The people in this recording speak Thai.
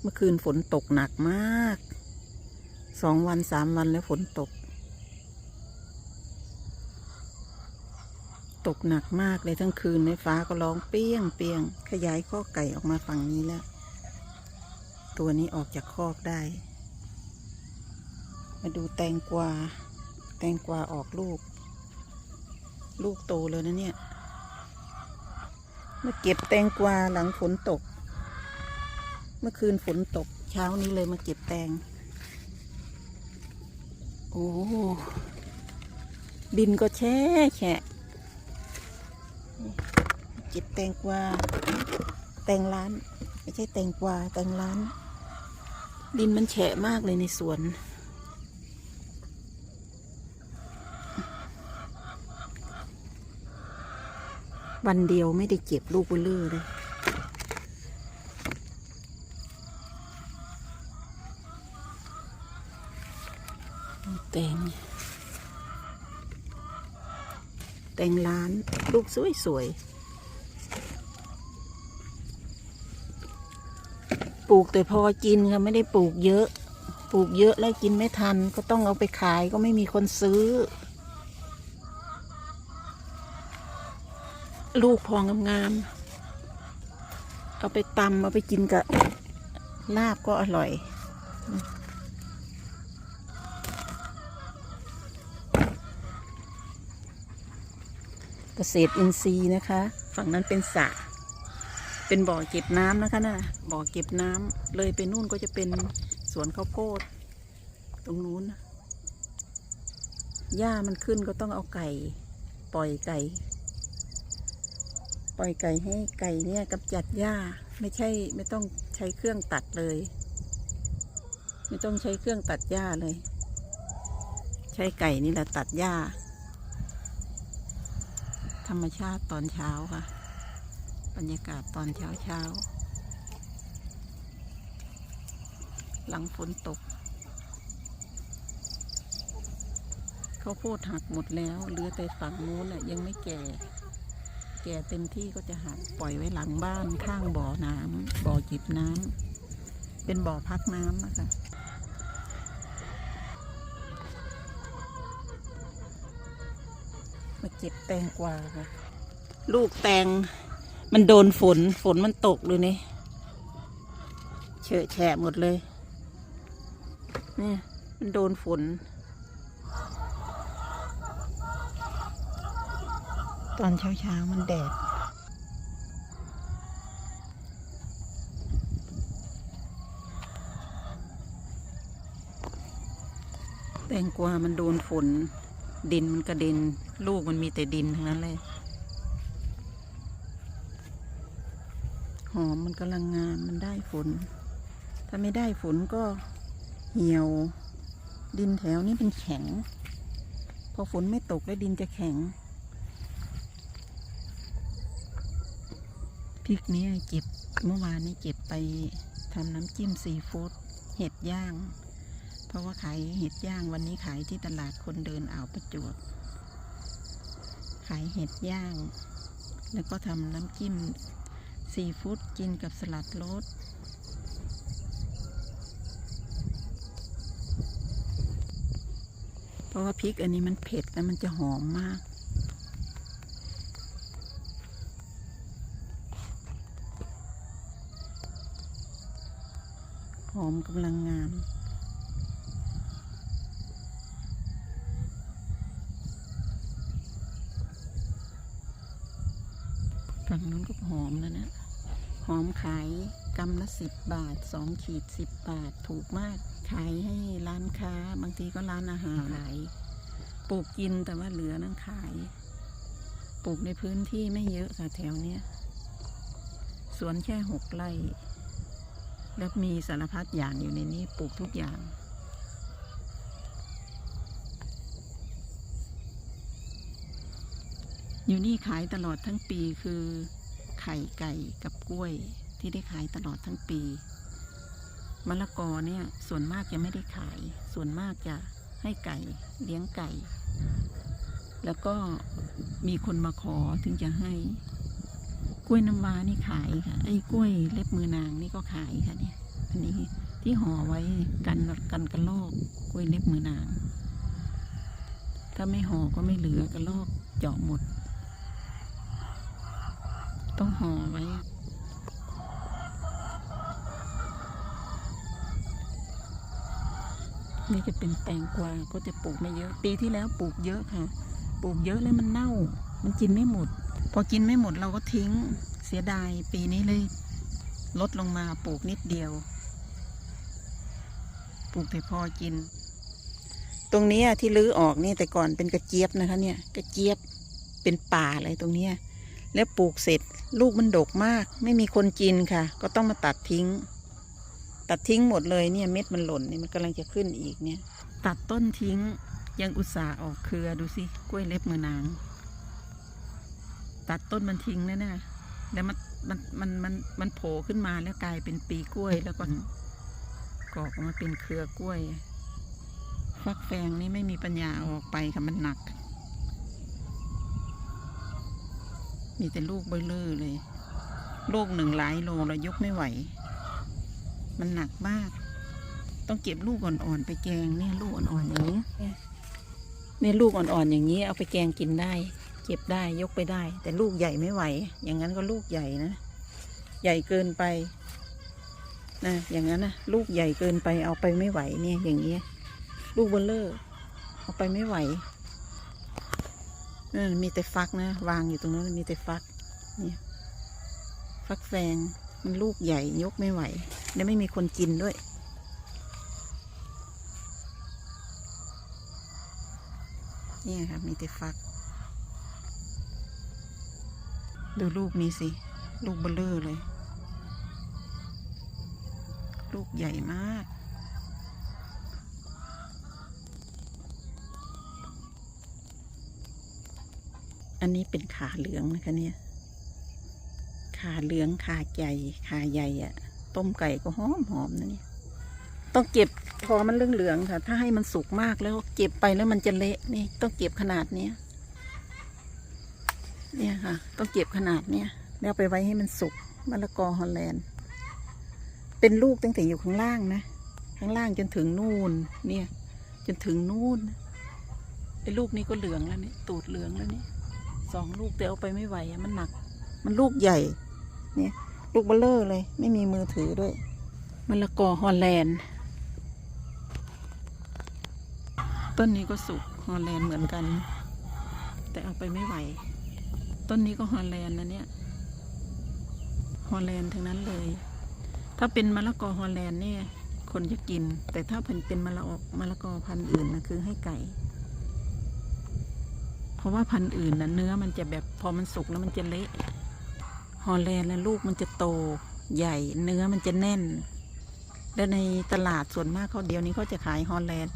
เมื่อคืนฝนตกหนักมาก สองวันสามวันแล้วฝนตก ตกหนักมากเลยทั้งคืนในฟ้าก็ร้องเปี้ยงเปี้ยง ขยายข้อไก่ออกมาฝั่งนี้แล้ว ตัวนี้ออกจากคอกได้ มาดูแตงกวา แตงกวาออกลูก ลูกโตเลยนะเนี่ย มาเก็บแตงกวาหลังฝนตก เมื่อคืนฝนตกเช้านี้เลยมาเก็บแตง โอ้ ดินก็แช่แฉะเก็บแตงกวา แตงร้าน ไม่ใช่แตงกวา แตงร้าน ดินมันแฉะมากเลยในสวน วันเดียวไม่ได้เก็บลูกเบลเลอร์เลย แตงแตงล้านลูกสวยสวยปลูกแต่พอกินค่ะไม่ได้ปลูกเยอะ ปลูกเยอะแล้วกินไม่ทัน ก็ต้องเอาไปขายก็ไม่มีคนซื้อ ลูกพองงามๆเอาไปตำเอาไปกินกับลาบก็อร่อย กษตรอินทรีย์นะคะ ฝั่งนั้นเป็นสระเป็นบ่อเก็บน้ำนะคะน่ะบ่อเก็บน้ำเลยไปนู่นก็จะเป็นสวนข้าวโพด ตรงนู้นหญ้ามันขึ้นก็ต้องเอาไก่ ปล่อยไก่ ปล่อยไก่ให้ไก่เนี่ยกำจัดหญ้าไม่ใช่ไม่ต้องใช้เครื่องตัดเลย ไม่ต้องใช้เครื่องตัดหญ้าเลย ใช้ไก่นี่แหละตัดหญ้า ธรรมชาติตอนเช้าค่ะ บรรยากาศตอนเช้าเช้า หลังฝนตก เขาโพดหักหมดแล้วเหลือแต่ฝั่งนู้นน่ะยังไม่แก่ แก่เต็มที่ก็จะหักปล่อยไว้หลังบ้านข้างบ่อน้ำบ่อจิบน้ำเป็นบ่อพักน้ำนะคะ มาเก็บแตงกวาค่ะ ลูกแตงมันโดนฝนฝนมันตกเลยเนี่ยเฉอะแฉะหมดเลยเนี่ยมันโดนฝน ตอนเช้าเช้าๆมันแดดแตงกวามันโดนฝน ดินมันกระเด็นลูกมันมีแต่ดินทั้งนั้นเลย หอมมันกำลังงามมันได้ฝน ถ้าไม่ได้ฝนก็เหี่ยว ดินแถวนี้เป็นแข็ง พอฝนไม่ตกแล้วดินจะแข็งพริกนี้เก็บเมื่อวานนี้เก็บไปทำน้ำจิ้มซีฟู้ดเห็ดย่าง เพราะว่าขายเห็ดย่างวันนี้ขายที่ตลาดคนเดินอ่าวประจวบขายเห็ดย่าง แล้วก็ทำน้ำจิ้มซีฟู้ดกินกับสลัดรสเพราะว่าพริกอันนี้มันเผ็ดแล้วมันจะหอมมาก หอมกำลังงาม ฝั่งนู้นก็หอมแล้วนะ หอมขายกำละสิบบาทสองขีดสิบบาทถูกมาก ขายให้ร้านค้า บางทีก็ร้านอาหารขายปลูกกินแต่ว่าเหลือนั้นขาย ปลูกในพื้นที่ไม่เยอะค่ะแถวเนี้ยสวนแค่หกไร่ แล้วมีสารพัดอย่างอยู่ในนี้ปลูกทุกอย่าง อยู่นี่ขายตลอดทั้งปีคือไข่ไก่กับกล้วยที่ได้ขายตลอดทั้งปีมะละกอเนี่ยส่วนมากจะไม่ได้ขาย ส่วนมากจะให้ไก่เลี้ยงไก่ แล้วก็มีคนมาขอถึงจะให้ กล้วยน้ำว้านี่ขายค่ะไอ้กล้วยเล็บมือนางนี่ก็ขายค่ะเนี่ยอันนี้ที่ห่อไว้กันกันกระลอกกล้วยเล็บมือนาง ถ้าไม่ห่อก็ไม่เหลือกระลอกเจาะหมด ต้องห่อไว้นี่จะเป็นแตงกวา ก็จะปลูกไม่เยอะ ปีที่แล้วปลูกเยอะค่ะ ปลูกเยอะแล้วมันเน่า มันกินไม่หมด พอกินไม่หมดเราก็ทิ้ง เสียดาย ปีนี้เลย ลดลงมาปลูกนิดเดียว ปลูกแต่พอกิน ตรงนี้ที่ลื้อออกนี่แต่ก่อนเป็นกระเจี๊ยบนะคะ เนี่ย กระเจี๊ยบเป็นป่าอะไรตรงเนี้ย แล้วปลูกเสร็จ ลูกมันดกมาก ไม่มีคนกินค่ะ ก็ต้องมาตัดทิ้ง ตัดทิ้งหมดเลยเนี่ยเม็ดมันหล่นเนี่ยมันกำลังจะขึ้นอีกเนี่ย ตัดต้นทิ้งยังอุตส่าห์ออกเครือดูสิกล้วยเล็บมือนาง ตัดต้นมันทิ้งแล้วนะแล้วมันมันมันมันมันโผล่ขึ้นมาแล้วกลายเป็นปีกล้วยแล้วก็กอกออกมาเป็นเครือกล้วย ฟักแฟงนี่ไม่มีปัญญาเอาออกไปค่ะมันหนัก มีแต่ลูกเบลลอร์เลย ลูกหนึ่งหลายโลเรายกไม่ไหว มันหนักมาก ต้องเก็บลูกอ่อนๆไปแกงเนี่ยลูกอ่อนๆอย่างนี้เนี่ยเนี่ยลูกอ่อนๆอย่างนี้เอาไปแกงกินได้ เก็บได้ยกไปได้ แต่ลูกใหญ่ไม่ไหว อย่างนั้นก็ลูกใหญ่นะ ใหญ่เกินไปนะอย่างนั้นนะลูกใหญ่เกินไปเอาไปไม่ไหวเนี่ยอย่างเงี้ยลูกเบลเลอร์เอาไปไม่ไหว นั่นมีแต่ฟักนะ วางอยู่ตรงนั้นมีแต่ฟัก นี่ฟักแฟงมันลูกใหญ่ยกไม่ไหว และไม่มีคนกินด้วย นี่ค่ะมีแต่ฟัก ดูลูกนี้สิ ลูกเบลเลอร์เลย ลูกใหญ่มาก อันนี้เป็นขาเหลืองนะคะเนี่ย ขาเหลืองขาใหญ่ขาใหญ่อะต้มไก่ก็หอมหอมนะเนี่ย ต้องเก็บพอมันเรื่องเหลืองค่ะ ถ้าให้มันสุกมากแล้วเก็บไปแล้วมันจะเละนี่ต้องเก็บขนาดเนี้ยเนี่ยค่ะ ต้องเก็บขนาดเนี้ยแล้วไปไว้ให้มันสุกมะละกอฮอลแลนด์ เป็นลูกตั้งแต่อยู่ข้างล่างนะ ข้างล่างจนถึงนู่น เนี่ย จนถึงนู่นไอ้ลูกนี้ก็เหลืองแล้วนี่ตูดเหลืองแล้วนี่ สองลูกแต่เอาไปไม่ไหวอะมันหนัก มันลูกใหญ่ เนี่ยลูกเบลเลอร์เลย ไม่มีมือถือด้วยมะละกอฮอลแลนด์ ต้นนี้ก็สุกฮอลแลนด์เหมือนกัน แต่เอาไปไม่ไหว ต้นนี้ก็ฮอลแลนด์นะเนี่ยฮอลแลนด์ทั้งนั้นเลย ถ้าเป็นมะละกอฮอลแลนด์เนี่ยคนจะกิน แต่ถ้าเป็นเป็นมะละกอมะละกอพันธุ์อื่นนะคือให้ไก่ เพราะว่าพันธุ์อื่นนะเนื้อมันจะแบบพอมันสุกแล้วมันจะเละฮอลแลนด์แล้วลูกมันจะโตใหญ่เนื้อมันจะแน่น และในตลาดส่วนมากเขาเดียวนี้เขาจะขายฮอลแลนด์